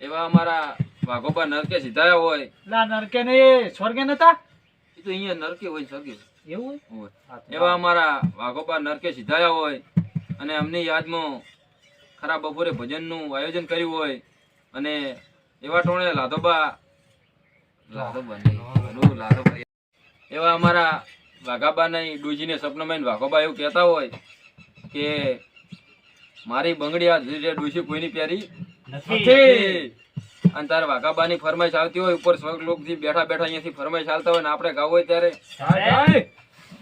એવા અમારા વાઘોબા નરકે સીધાયા હોય. લા નરકે ને સ્વર્ગે નતા? એ તો અહીંયા નરકે હોય સ્વર્ગે. એવું હોય? એવા અમારા વાઘોબા નરકે સીધાયા હોય અને અમની યાદમાં ખરા બપોરે ભજનનું આયોજન કર્યું હોય અને એવા ટોણે લાધોબા લાધોબા નહીં, લાધોબા. એવા અમારા વાઘાબા નહીં ડૂજીને સપનામાં વાઘોબા એવું કહેતા હોય કે મારી બંગડી આ ડૂસી કોઈની પ્યારી નથી. અને તારે વાઘાબાની ફરમાઈશ આવતી હોય ઉપર સ્વર્ગલોકથી બેઠા બેઠા અહીંયાથી ફરમાઈશ ચાલતા હોય ને આપણે ગાવ હોય ત્યારે.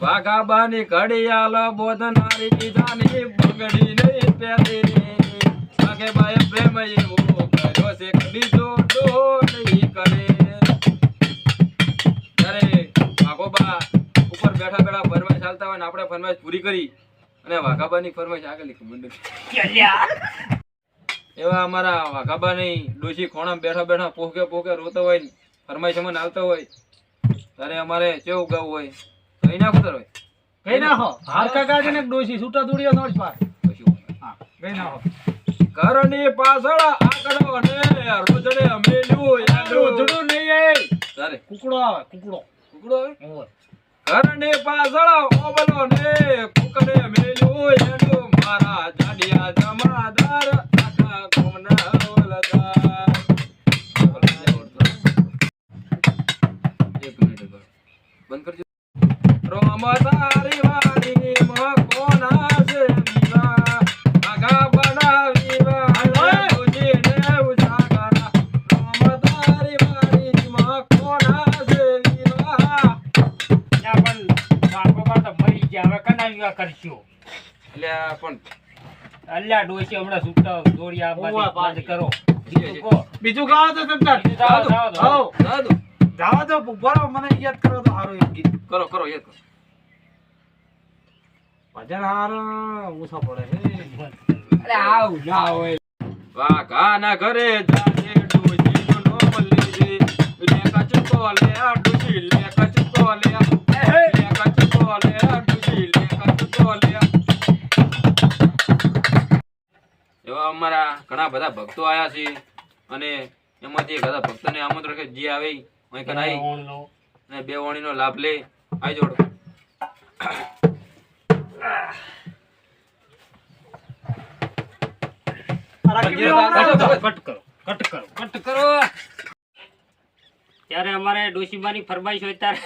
વાઘાબાની ઘડિયાળ બોધનારી દીધાની બંગડી નહીં પહેરી વાઘેબાએ પ્રેમ એવો કર્યો છે બીજો ડોળ કરે. ત્યારે વાઘોબા ઉપર બેઠા બેઠા ફરમાઈશ ચાલતા હોય ને આપણે ફરમાઈશ પૂરી કરી અને વાઘાબાની ફરમાઈશ આગળ લીધી. એવા અમારા વાઘાબાની ડોશી ખોણા બેઠા બેઠા પોકે પોકે રોતો હોય ને ફરમાઈશ આવતો હોય ત્યારે અમારે કેવું ગાવું હોય? કઈ નાખું તાર હોય કઈ નાખો? હારકા કાઢીને એક ડોશી છૂટા દુડિયો નોટ પાડ પાર કઈ નાખો? ઘરની પાછળ આકડો ને રોજડે અમેલું. રોજડું નહીં એ. તારે? કુકડો આવે કુકડો. કુકડો આવે? ઘરની પાછળ ઓબલો ને કુકડે અમેલ્યું કરશું એટલે આ પણ અલ્યા ડોશી હમણાં છૂટા દોડિયા હોવા બંધ પાડી. કરો બીજું બીજું. બીજું ગાવ તો બીજું જાઓ. હઉ. દાદુ જાવા દો બરો મને યાદ કરો તો હારું એમ કરો કરો યાદ કરો ભજન હારો ઓછા પડે હે અરે આવ ના હોય. વાઘાના ઘરે જાજે લે કચકો લે આ ડોશી લે કચકો લે લે કચકો લે આ ડોશી લે કચકો લે એવા અમારા ઘણા બધા ભક્તો આયા છે અને એમાંથી બધા બધા ભક્તોને આમંત્રણ કે જે આવે અહીં કરાઈ અને બે વાણીનો લાભ લે. આવી જોડો. કટ કરો કટ કરો કટ કરો. ત્યારે અમારે ડોશીબાની ફરમાઈશ હોય ત્યારે